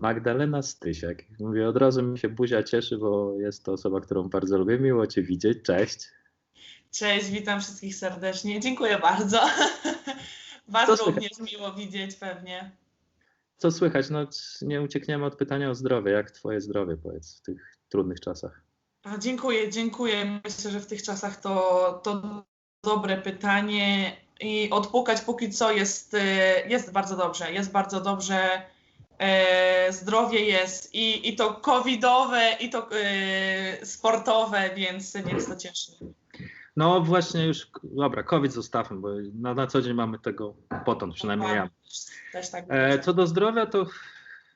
Magdalena Stysiak. Mówię, od razu mi się buzia cieszy, bo jest to osoba, którą bardzo lubię. Miło Cię widzieć. Cześć. Cześć, witam wszystkich serdecznie. Dziękuję bardzo. Was Co również miło widzieć pewnie. Co słychać? No, nie uciekniemy od pytania o zdrowie. Jak Twoje zdrowie, powiedz, w tych trudnych czasach? A, dziękuję, dziękuję. Myślę, że w tych czasach to, to dobre pytanie i odpukać póki co jest, e, jest bardzo dobrze. Jest bardzo dobrze. E, zdrowie jest i, i to covidowe, i to e, sportowe, więc, więc to cieszy. No właśnie już, dobra, COVID zostawmy, bo na, na co dzień mamy tego potąd, przynajmniej ja. Też tak E, co do zdrowia, to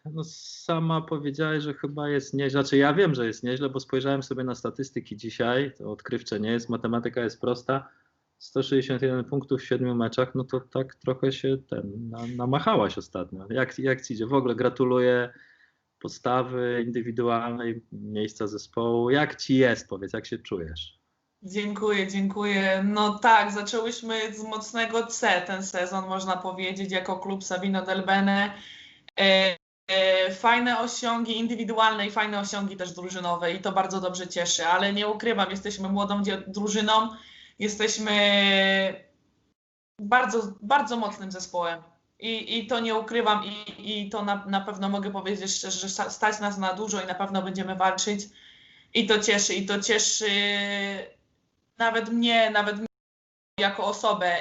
no, sama powiedziałeś, że chyba jest nieźle. Znaczy ja wiem, że jest nieźle, bo spojrzałem sobie na statystyki dzisiaj, to odkrywcze nie jest, matematyka jest prosta. 161 punktów w 7 meczach, no to tak trochę się ten, na, namachałaś ostatnio. Jak, jak ci idzie? W ogóle gratuluję postawy indywidualnej, miejsca zespołu. Jak ci jest, powiedz, jak się czujesz? Dziękuję, dziękuję. No tak, zaczęłyśmy z mocnego C ten sezon, można powiedzieć, jako klub Sabino del Bene. E, e, fajne osiągi indywidualne i fajne osiągi też drużynowe i to bardzo dobrze cieszy, ale nie ukrywam, jesteśmy młodą drużyną, jesteśmy bardzo, bardzo mocnym zespołem. I, I to nie ukrywam i, i to na, na pewno mogę powiedzieć szczerze, że sta- stać nas na dużo i na pewno będziemy walczyć. I to cieszy, i to cieszy nawet mnie, nawet mnie jako osobę.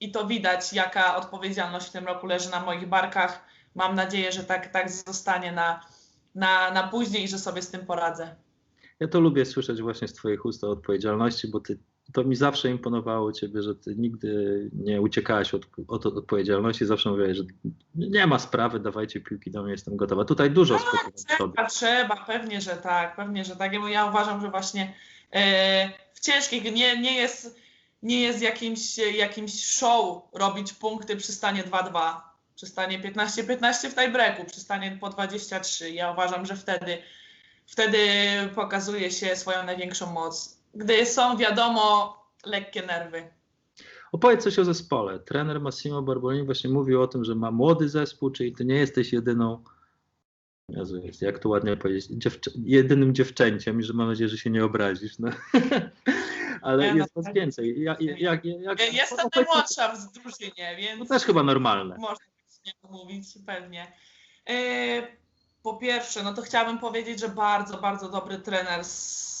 I to widać, jaka odpowiedzialność w tym roku leży na moich barkach. Mam nadzieję, że tak, tak zostanie na, na, na później i że sobie z tym poradzę. Ja to lubię słyszeć właśnie z Twoich ust o odpowiedzialności, bo ty, to mi zawsze imponowało Ciebie, że Ty nigdy nie uciekałaś od, od odpowiedzialności, zawsze mówiłaś, że nie ma sprawy, dawajcie piłki do mnie, jestem gotowa. Tutaj dużo sobie. Trzeba, trzeba, pewnie, że tak, pewnie, że tak. Ja- Ja uważam, że właśnie e, w ciężkich nie, nie jest, nie jest jakimś, jakimś show robić punkty przy stanie 2-2, przy stanie 15-15 w tiebreaku, przy stanie po 23. Ja uważam, że wtedy, wtedy pokazuje się swoją największą moc. Gdy są, wiadomo, lekkie nerwy. Opowiedz coś o zespole. Trener Massimo Barbolini właśnie mówił o tym, że ma młody zespół, czyli Ty nie jesteś jedyną, Jezu, jak to ładnie powiedzieć, dziewczę, jedynym dziewczęciem i że mam nadzieję, że się nie obrazisz. No. Ale no jest was tak. więcej. Jak, Ja Jestem najmłodsza w drużynie, więc... To też chyba normalne. Można tak nie mówić, pewnie. E, Po pierwsze, no to chciałabym powiedzieć, że bardzo, bardzo dobry trener z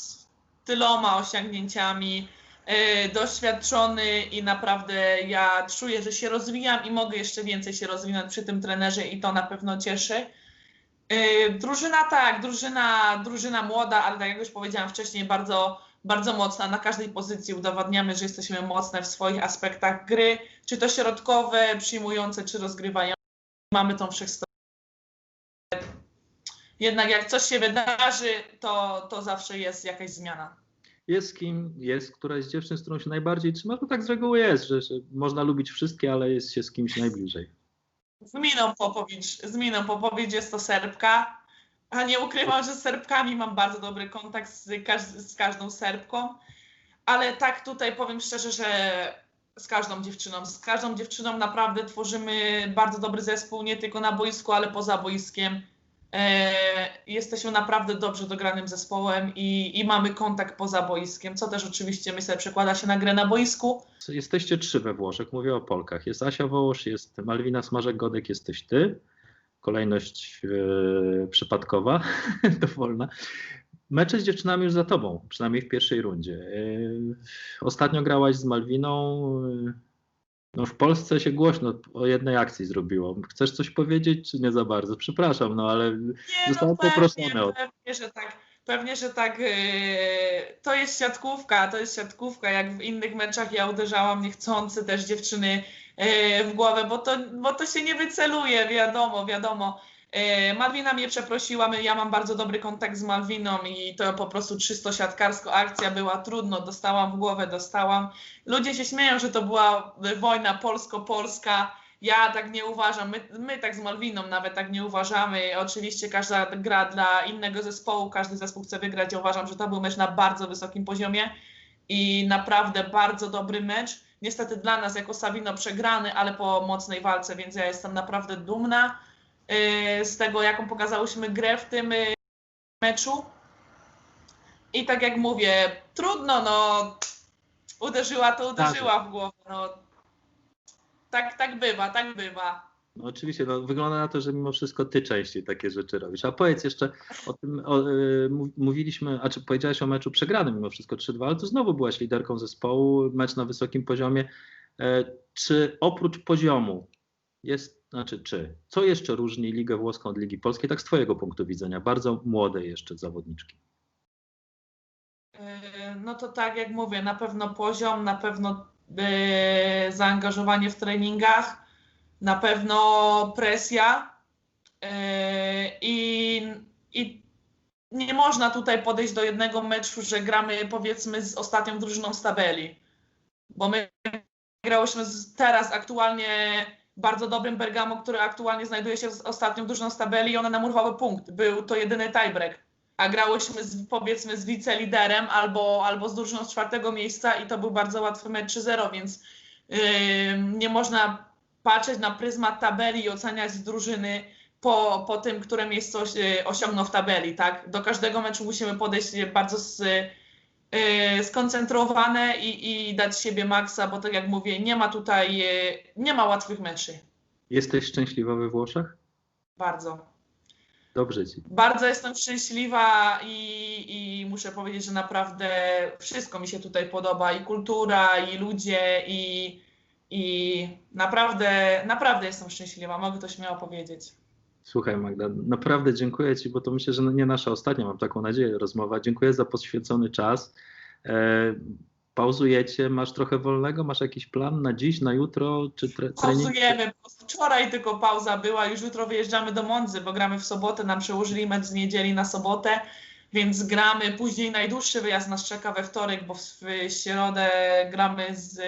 tyloma osiągnięciami, e, doświadczony i naprawdę ja czuję, że się rozwijam i mogę jeszcze więcej się rozwinąć przy tym trenerze i to na pewno cieszy. E, Drużyna tak, drużyna, drużyna młoda, ale tak jak już powiedziałam wcześniej, bardzo, bardzo mocna. Na każdej pozycji udowadniamy, że jesteśmy mocne w swoich aspektach gry, czy to środkowe, przyjmujące, czy rozgrywające. Mamy tą wszechstronność. Jednak jak coś się wydarzy, to, to zawsze jest jakaś zmiana. Jest kim, jest któraś z dziewczyn, z którą się najbardziej trzyma, to tak z reguły jest, że, że można lubić wszystkie, ale jest się z kimś najbliżej. Z Miną Popowicz, z Miną Popowicz jest to Serbka, a nie ukrywam, że z Serbkami mam bardzo dobry kontakt z, każ z każdą Serbką, ale tak tutaj powiem szczerze, że z każdą dziewczyną, z każdą dziewczyną naprawdę tworzymy bardzo dobry zespół, nie tylko na boisku, ale poza boiskiem. E, jesteśmy naprawdę dobrze dogranym zespołem i, i mamy kontakt poza boiskiem, co też oczywiście myślę przekłada się na grę na boisku. Jesteście trzy we Włoszech, mówię o Polkach. Jest Asia Wołosz, jest Malwina Smażek-Godek, jesteś ty. Kolejność e, przypadkowa, dowolna. Mecze z dziewczynami już za tobą, przynajmniej w pierwszej rundzie. E, ostatnio grałaś z Malwiną. e, No w Polsce się głośno o jednej akcji zrobiło. Chcesz coś powiedzieć, czy nie za bardzo? Przepraszam, no ale Nie, Zostałem pewnie, poproszony o to. Pewnie, że tak. Pewnie, że tak. yy, To jest siatkówka, to jest siatkówka. Jak w innych meczach ja uderzałam niechcący też dziewczyny yy, w głowę, bo to, bo to się nie wyceluje, wiadomo, wiadomo. Yy, Malwina mnie przeprosiła, ja mam bardzo dobry kontakt z Malwiną i to po prostu czysto siatkarsko akcja była trudno, dostałam w głowę, dostałam. Ludzie się śmieją, że to była wojna polsko-polska. Ja tak nie uważam. My, my tak z Malwiną nawet tak nie uważamy. Oczywiście każda gra dla innego zespołu, każdy zespół chce wygrać. Ja uważam, że to był mecz na bardzo wysokim poziomie i naprawdę bardzo dobry mecz. Niestety dla nas jako Savino przegrany, ale po mocnej walce, więc ja jestem naprawdę dumna. Y, z tego, jaką pokazałyśmy grę w tym y, meczu. I tak jak mówię, trudno, no uderzyła to uderzyła w głowę. No. Tak, tak bywa, tak bywa. No oczywiście, no, wygląda na to, że mimo wszystko ty częściej takie rzeczy robisz. A powiedz jeszcze o tym, o, y, mów- mówiliśmy, a czy powiedziałeś o meczu przegranym mimo wszystko 3-2, ale to znowu byłaś liderką zespołu, mecz na wysokim poziomie. E, Czy oprócz poziomu jest, znaczy czy, co jeszcze różni Ligę Włoską od Ligi Polskiej, tak z twojego punktu widzenia, bardzo młodej jeszcze zawodniczki? Yy, No to tak jak mówię, na pewno poziom, na pewno yy, zaangażowanie w treningach, na pewno presja yy, i, i nie można tutaj podejść do jednego meczu, że gramy powiedzmy z ostatnią drużyną z tabeli, bo my grałyśmy z, teraz aktualnie bardzo dobrym Bergamo, który aktualnie znajduje się z ostatnią drużyną z tabeli i one nam urwały punkt. Był to jedyny tiebreak a grałyśmy z, powiedzmy z wiceliderem albo, albo z drużyną z czwartego miejsca i to był bardzo łatwy mecz 3-0, więc yy, nie można patrzeć na pryzmat tabeli i oceniać drużyny po, po tym, które miejsce oś, yy, osiągną w tabeli, tak? Do każdego meczu musimy podejść bardzo z, skoncentrowane i, i dać siebie maksa, bo tak jak mówię, nie ma tutaj, yy, nie ma łatwych meczy. Jesteś szczęśliwa we Włoszech? Bardzo. Dobrze ci. Bardzo jestem szczęśliwa i, i muszę powiedzieć, że naprawdę wszystko mi się tutaj podoba i kultura, i ludzie, i, i naprawdę, naprawdę jestem szczęśliwa, mogę to śmiało powiedzieć. Słuchaj Magda, naprawdę dziękuję Ci, bo to myślę, że nie nasza ostatnia, mam taką nadzieję, rozmowa. Dziękuję za poświęcony czas. E, pauzujecie, masz trochę wolnego, masz jakiś plan na dziś, na jutro, czy tre, trening? Pauzujemy, wczoraj tylko pauza była, już jutro wyjeżdżamy do Mondzy, bo gramy w sobotę, nam przełożyli mecz z niedzieli na sobotę, więc gramy, później najdłuższy wyjazd nas czeka we wtorek, bo w, środę gramy z y,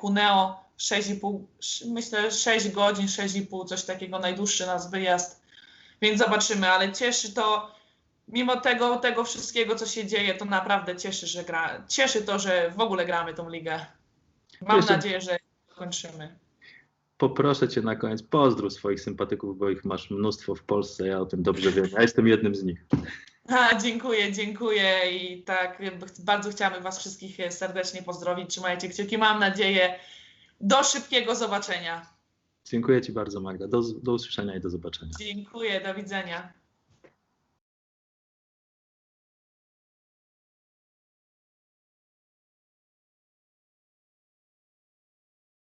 Cuneo 6,5, sz- myślę 6 godzin, 6,5, coś takiego, najdłuższy nas wyjazd, więc zobaczymy, ale cieszy to, mimo tego, tego wszystkiego, co się dzieje, to naprawdę cieszy, że gra, cieszy to, że w ogóle gramy tą ligę. Mam Jeszcze- nadzieję, że kończymy. Poproszę Cię na koniec, pozdrów swoich sympatyków, bo ich masz mnóstwo w Polsce, ja o tym dobrze wiem, ja jestem jednym z nich. A, dziękuję, dziękuję i tak bardzo chciałabym Was wszystkich serdecznie pozdrowić. Trzymajcie kciuki. Mam nadzieję do szybkiego zobaczenia. Dziękuję Ci bardzo Magda, do, do usłyszenia i do zobaczenia. Dziękuję, do widzenia.